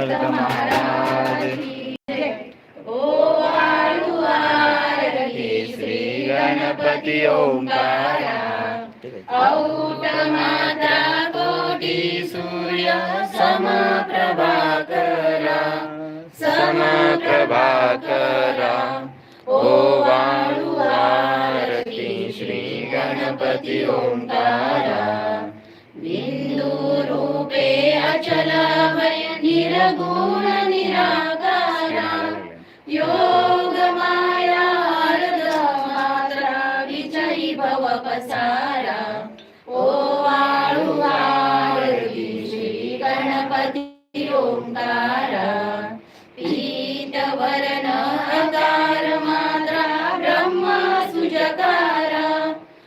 समर्थ महाराज. ओ वाळू आरती श्री गणपती ओंकारा. औट माता कोटी सूर्य समप्रभाकरा. समप्रभाकरा. ओ वाळू आरती श्री गणपती ओंकारा. बिंदू रूपे अचला भय निर्गुण निराकारा योग माया अर्ध मात्रा विजयी भव पसारा ओ वाळू श्री गणपती ओंकारा पीत वरण अकार मात्रा ब्रह्म सुजकारा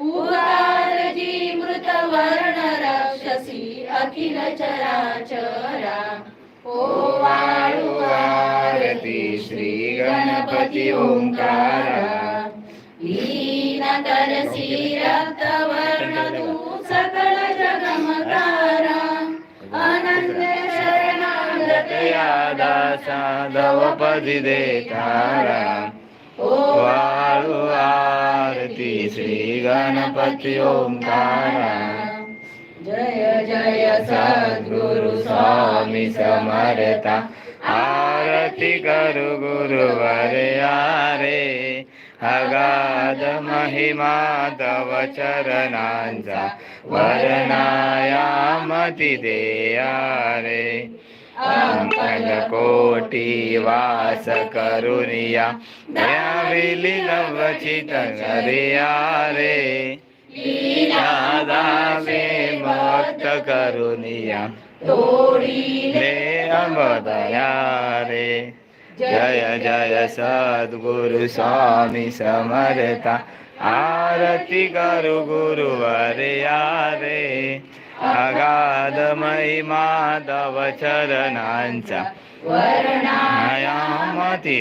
उकार जी मृत वर्ण राक्षसी अखिल चराचरा ओ आरती श्री गणपती ओंकार. लीन तरसी रक्तवर्ण तू सकल जगमकारा. अनंत दासा दवपदी ओ वाळू आरती श्री गणपती ओंकारा. जय सद्गुरु स्वामी समर्था। आरती करू गुरुवर रे अगाध महिमा तव चरणांचा वर्णायामती देया रे अंकल कोटी वास करुनिया द्याविली नवचित गरिया रे दादा मत करुनिया तोडी ले अमदया रे जय जय सद्गुरु स्वामी समर्था आरती करू गुरुवर रे अगाध तव चरणांचा वर्णायामती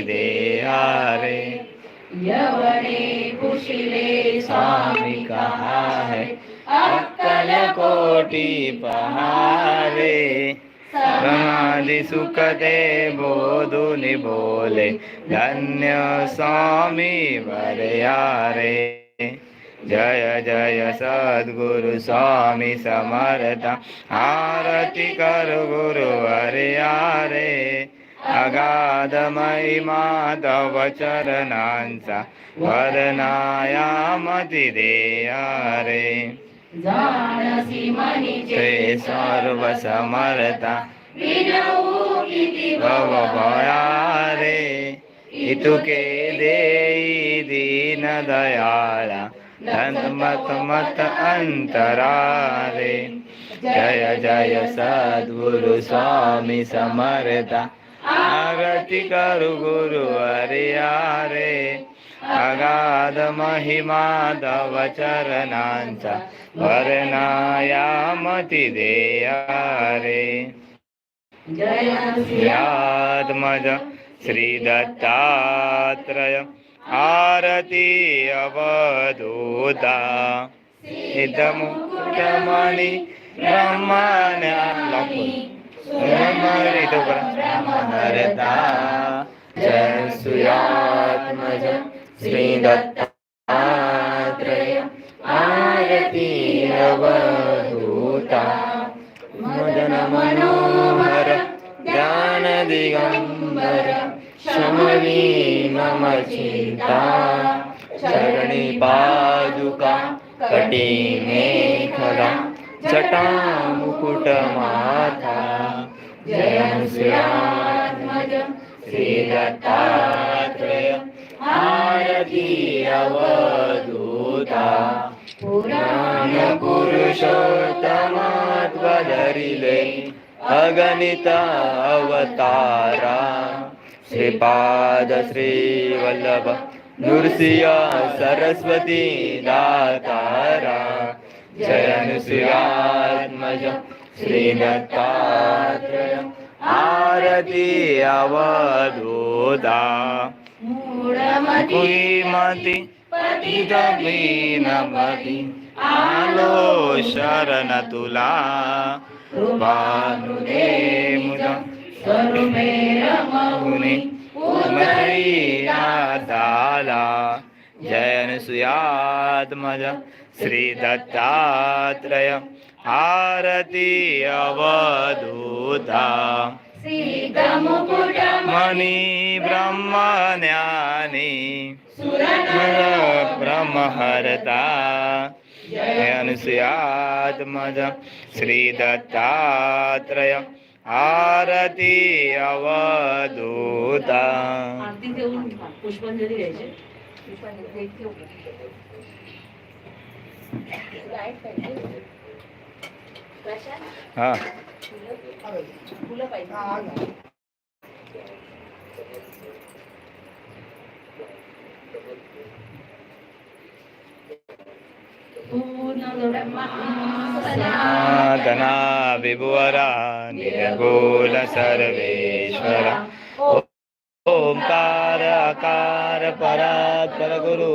देया रे यवने कुशिले स्वामी कहा है कोटि पहारे। समाधि सुख दे बोधुनि बोले धन्य स्वामी वरयारे। जय जय सद्गुरु स्वामी समर्था आरती कर गुरु वरयारे। अगाध महिमा तव चरणांचा वर्णायामती देया रे जाणसी मनीचे ते सर्व समर्था विनवू किती भव भव भया रे। इतुके देई दीन दयाळा धन्मत मत अंतरा रे जय जय सद्गुरु स्वामी समर्था आरती रे महिमा तव चरणांचा वर्णायामती देया रे जय आत्मज श्री दत्तात्रय आरती अवधूता सिद्धमुक्तमणि ब्रह्मण्या जय सुयात्मज श्री दत्तात्रय आरती अवधूता मदन मनोहर ज्ञान शमनी मम चिन्ता चरणी पादुका कटी मेखला जटा मुकुट श्री अवधूता पुराण पुरुषोत्तमात्वधरिले अगणित अवतारा श्रीपाद श्रीवल्लभ नृसिया सरस्वती दातारा। जयनुसुयात्मज श्रीदत्तात्रय। आरती अवधूता मूढमती कुईमती पतितमीनमती आलो शरण तुला कृपानुदे मुद स्वरूपे रमवुनी उमया झाला जय श्री दत्तात्रय आरती अवधूता। सीतमुकुट मणि ब्रह्मज्ञानी ब्रह्महरता जय अनुसुयात्मज श्री दत्तात्रय आरती अवधूता आरती देऊन पुष्पांजली द्यायची हा। फुलं पाहिजे सनातना विभुवरा निर्गुण सर्वेश्वर ओंकार आकार परात्पर गुरु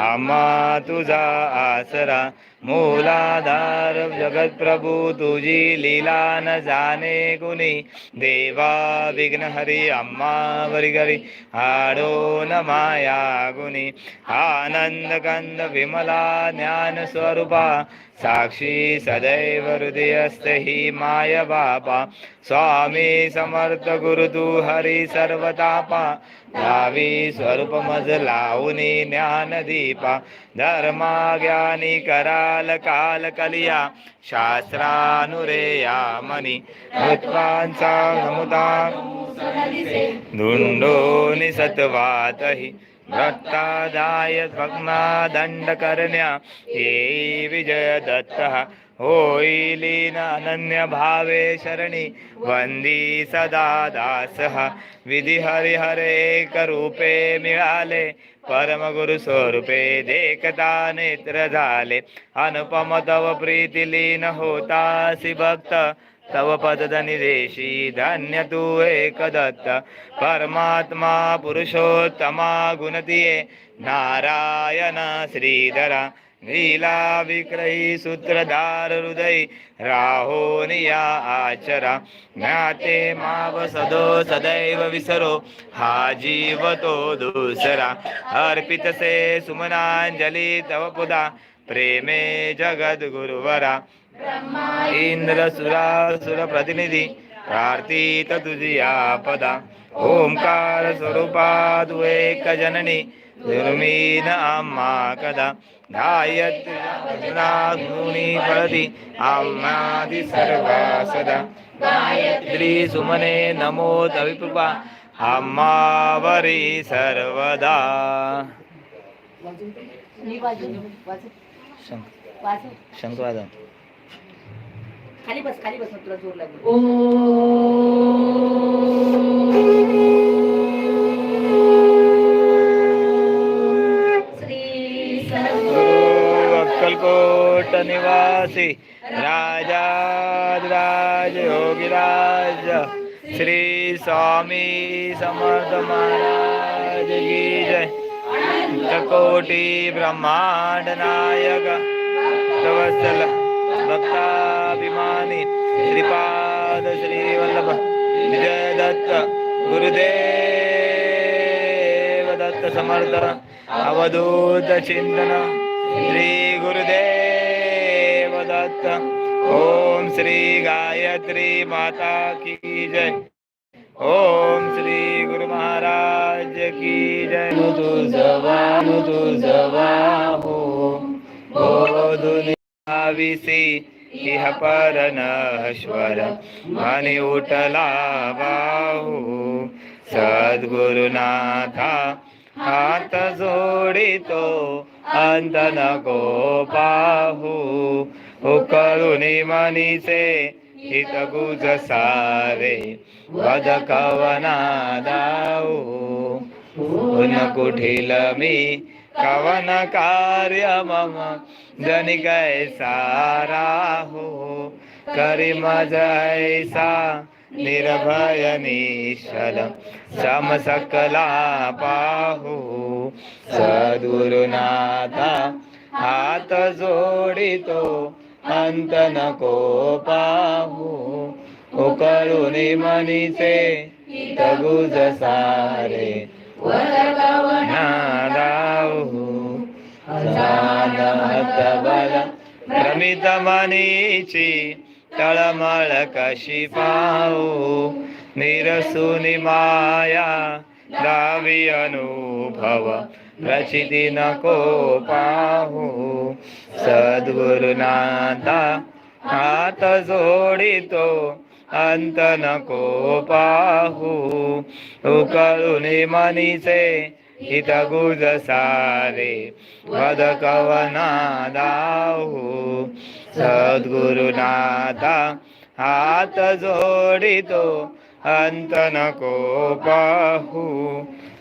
आम्हा तुझा आसरा मूलाधार जगत प्रभू तुझी लीला न जाने कुणी देवा विघ्न हरी अम्मा वरी गरी आडो न माया गुणी आनंद कंद विमला ज्ञान स्वरूपा साक्षी सदैव हृदयस्थ ही माय बापा. स्वामी समर्थ गुरु तू हरी सर्वतापा. भावी स्वरूप मज लावूनी ज्ञान दीपा धर्मा ज्ञानी कराल काल कलिया शास्त्रानुरेया मनी भूतवांचा नमुदा धुंडोनि सत्वातहि भक्तादाय भग्ना दंड करण्या ये विजय होईली अनन्य भावे शरणी वंदी सदा दासः। विधी हरिहरे एक रूपे मिळाले परम गुरु स्वरूपे देखता नेत्र झाले। अनुपम तव प्रीती लीन होतासी भक्त तव पदधनी धन्य तू एक दत्त। परमात्मा पुरुषोत्तमा गुणतीये नारायण श्रीधरा। लीला विक्रयी सूत्रधार हृदय राहोनिया आचरा। ज्ञाते माव सदो सदैव विसरो हा जीव तो दुसरा। अर्पित से सुमनांजली तव पुदा प्रेमे जगद गुरुवरा इंद्र सुरासुर प्रतिनिधी प्रार्थित तुझी आपदा। ओंकार स्वरूपा एक जननी दुर्मीन आम्हा कदा? गायत्री फळती आम्हादि सर्वा सदा। गायत्री सुमने नमो तविकृपा आम्हावरी सर्वदा। शंख वाजव खाली बस खाली बस तुला जोर लागेल. निवासी राजाधिराज योगीराज श्री स्वामी समर्थ महाराज की जय कोटि ब्रह्मांड नायक तवसल भक्ताभिमानी श्रीपाद श्री वल्लभ विजय दत्त गुरुदेव दत्त समर्थ अवधूत चिंतन श्री गुरुदेव दत्त ओम श्री गायत्री माता की जय। ओम श्री गुरु महाराज की जय। नु तुझवा नु तुझवा हो बोधुनी विसी इह पर नश्वर आणि उठला बाहू सद्गुरुनाथा हात जोडितो। अंत नको पाहू उकळून मनीचे हित गुज सारे वद कवना दाऊ पुन कुठील मी कवन कार्य मम जनिकै साराहो. करी मज ऐसा निर्भय निश्चल समसकला पाहू. सद्गुरुनाथा हात जोडितो अंत नको पाहू उकळून मनीचे हित गुज सारे. बल प्रमित मनीची तळमळ कशी पाहू. निरसुनी माया दावी अनुभव रचिती नको पाहू। सद्गुरुनाथा हात जोडितो अंत नको पाहू उकळून मनीचे हित गुज सारे वद कवना दाहू। सद्गुरुनाथा हात जोडितो अंत नको पाहू